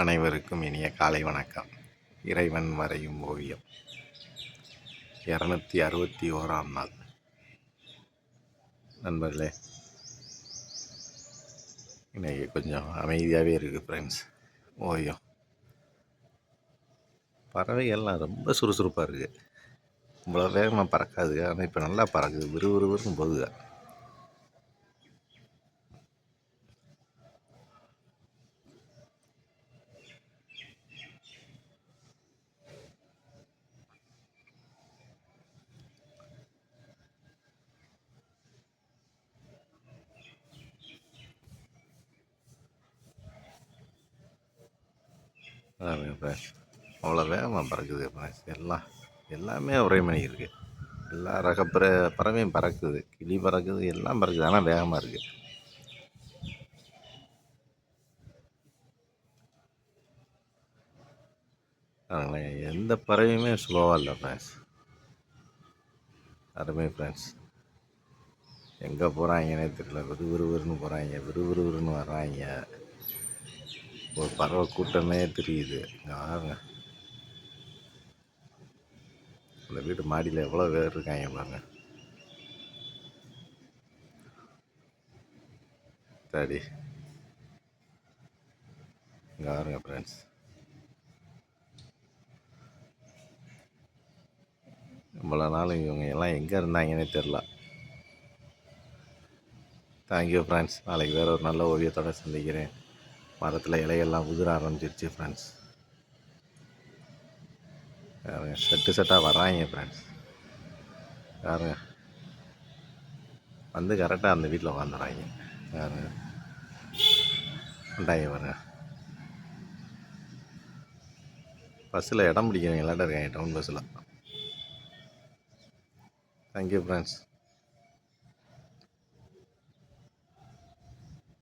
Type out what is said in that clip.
அனைவருக்கும் இனிய காலை வணக்கம். இறைவன் வரையும் ஓவியம். இரநூத்தி அறுபத்தி ஓராம் நாள். நண்பர்களே இன்றைக்கி கொஞ்சம் அமைதியாகவே இருக்குது ஃப்ரெண்ட்ஸ் ஓவியம். பறவைகள்லாம் ரொம்ப சுறுசுறுப்பாக இருக்குது இவ்வளோ வேகமாக பறக்காது. ஆனால் இப்போ நல்லா பறக்குது. விறுவிறுவிறுன்னு போகுது. ஃப்ரெண்ட்ஸ் அவ்வளோ வேகமாக பறக்குது ஃப்ரெண்ட்ஸ் எல்லாம் எல்லாமே ஒரே மணி இருக்குது எல்லா ரக பிற பறவையும் பறக்குது. கிளி பறக்குது எல்லாம் பறக்குது. ஆனால் வேகமாக இருக்குது பாருங்களேன் எந்த பறவையுமே ஸ்லோவாக இல்லை ஃப்ரெண்ட்ஸ் அருமை ஃப்ரெண்ட்ஸ் எங்கே போகிறாங்கன்னே தெரியல. விறுவிறுவிறுன்னு போகிறாங்க விறுவிறுவிறுன்னு வர்றாங்க. ஒரு பறவை கூட்டமே தெரியுது. இங்கே பாருங்க இந்த வீட்டு மாடியில் எவ்வளோ பேர் இருக்காங்க பாருங்க. சரி இங்கே பாருங்க ஃப்ரெண்ட்ஸ் இவ்வளோ நாள் இவங்க எல்லாம் எங்கே இருந்தாங்கன்னே தெரில தேங்க்யூ ஃப்ரெண்ட்ஸ் நாளைக்கு வேறு ஒரு நல்ல ஓவியத்தோட சந்திக்கிறேன். மரத்தில் இலையெல்லாம் உதிர ஆரம்பிச்சிருச்சு ஃப்ரெண்ட்ஸ் பாருங்க செட்டு செட்டாக வர்றாங்க ஃப்ரெண்ட்ஸ் பாருங்க. வந்து கரெக்டாக அந்த வீட்டில் உட்காந்துறாங்க பாருங்க. உண்டாங்க பாருங்க. பஸ்ஸில் இடம் பிடிக்கிறவங்க எல்லாட்டும் இருக்காங்க டவுன் பஸ்ஸில் தேங்க்யூ ஃப்ரெண்ட்ஸ்